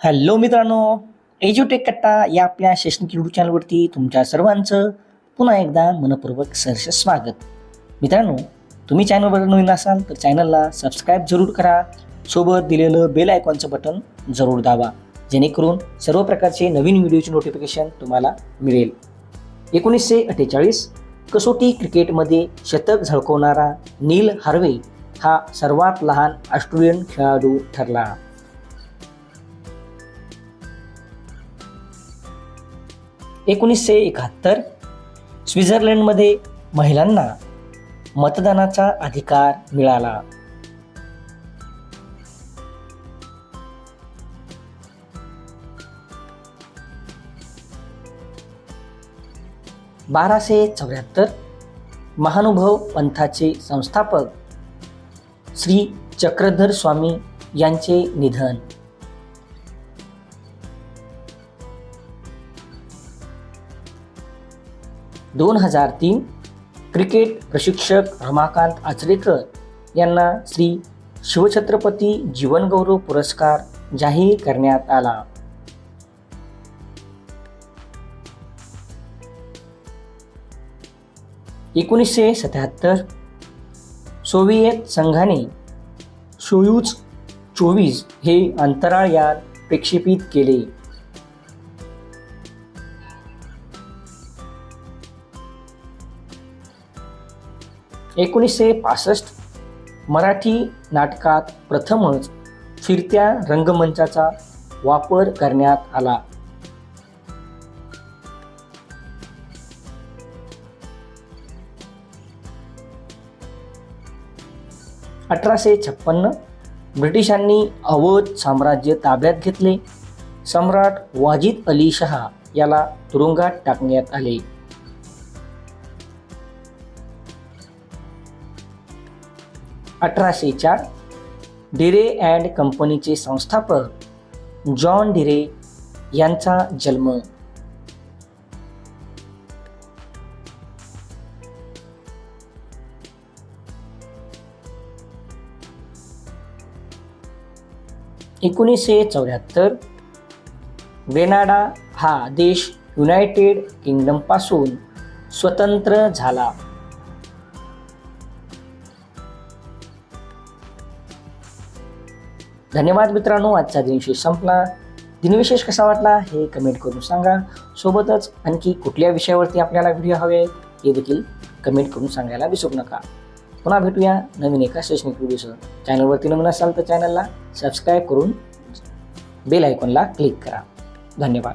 Hello मित्रांनो एज्युटेक कट्टा या आपल्या शैक्षणिक यूट्यूब चॅनलवरती तुमच्या सर्वांचं पुन्हा एकदा मनपूर्वक सहर्ष स्वागत. मित्रांनो तुम्ही चॅनलवर नवीन असाल तर चॅनलला सबस्क्राईब जरूर करा. सोबत दिलेलं बेल आयकॉनचं बटन जरूर दाबा जेणेकरून सर्व प्रकारचे नवीन व्हिडिओचे नोटिफिकेशन तुम्हाला मिळेल. एकोणीसशे अठ्ठेचाळीस कसोटी क्रिकेटमध्ये शतक झळकवणारा नील हार्वे हा सर्वात लहान ऑस्ट्रेलियन खेळाडू ठरला. एकोणीसशे एकाहत्तर स्वित्झर्लंडमध्ये महिलांना मतदानाचा अधिकार मिळाला. बाराशे चौऱ्याहत्तर महानुभव पंथाचे संस्थापक श्री चक्रधर स्वामी यांचे निधन. दोन हजार तीन क्रिकेट प्रशिक्षक रमाकांत आचरेकर यांना श्री शिवछत्रपती जीवनगौरव पुरस्कार जाहीर करण्यात आला. एकोणीसशे सत्याहत्तर सोव्हिएत संघाने सोयूज चोवीस हे अंतराळ यान प्रक्षेपित केले. एकोणीसशे पासष्ट मराठी नाटकात प्रथमच फिरत्या रंगमंचाचा वापर करण्यात आला. अठराशे छप्पन्न ब्रिटिशांनी अवध साम्राज्य ताब्यात घेतले. सम्राट वाजिद अली शहा याला तुरुंगात टाकण्यात आले. अठराशे चार. डिरे अँड कंपनीचे संस्थापक जॉन डिरे यांचा जन्म. एकोणीसशे चौऱ्याहत्तर. वेनाडा हा देश युनायटेड किंगडमपासून स्वतंत्र झाला. धन्यवाद मित्रांनो आजचा दिनविशेष संपला. दिनविशेष कसा वाटला हे कमेंट करून सांगा. सोबतच आणखी कुठल्या विषयावरती आपल्याला व्हिडिओ हवे हे देखील कमेंट करून सांगायला विसरू नका. पुन्हा भेटूया नवीन एका शैक्षणिक व्हिडिओसह चॅनलवरती नवीन असाल तर चॅनलला सबस्क्राईब करून बेल आयकॉनला क्लिक करा. धन्यवाद.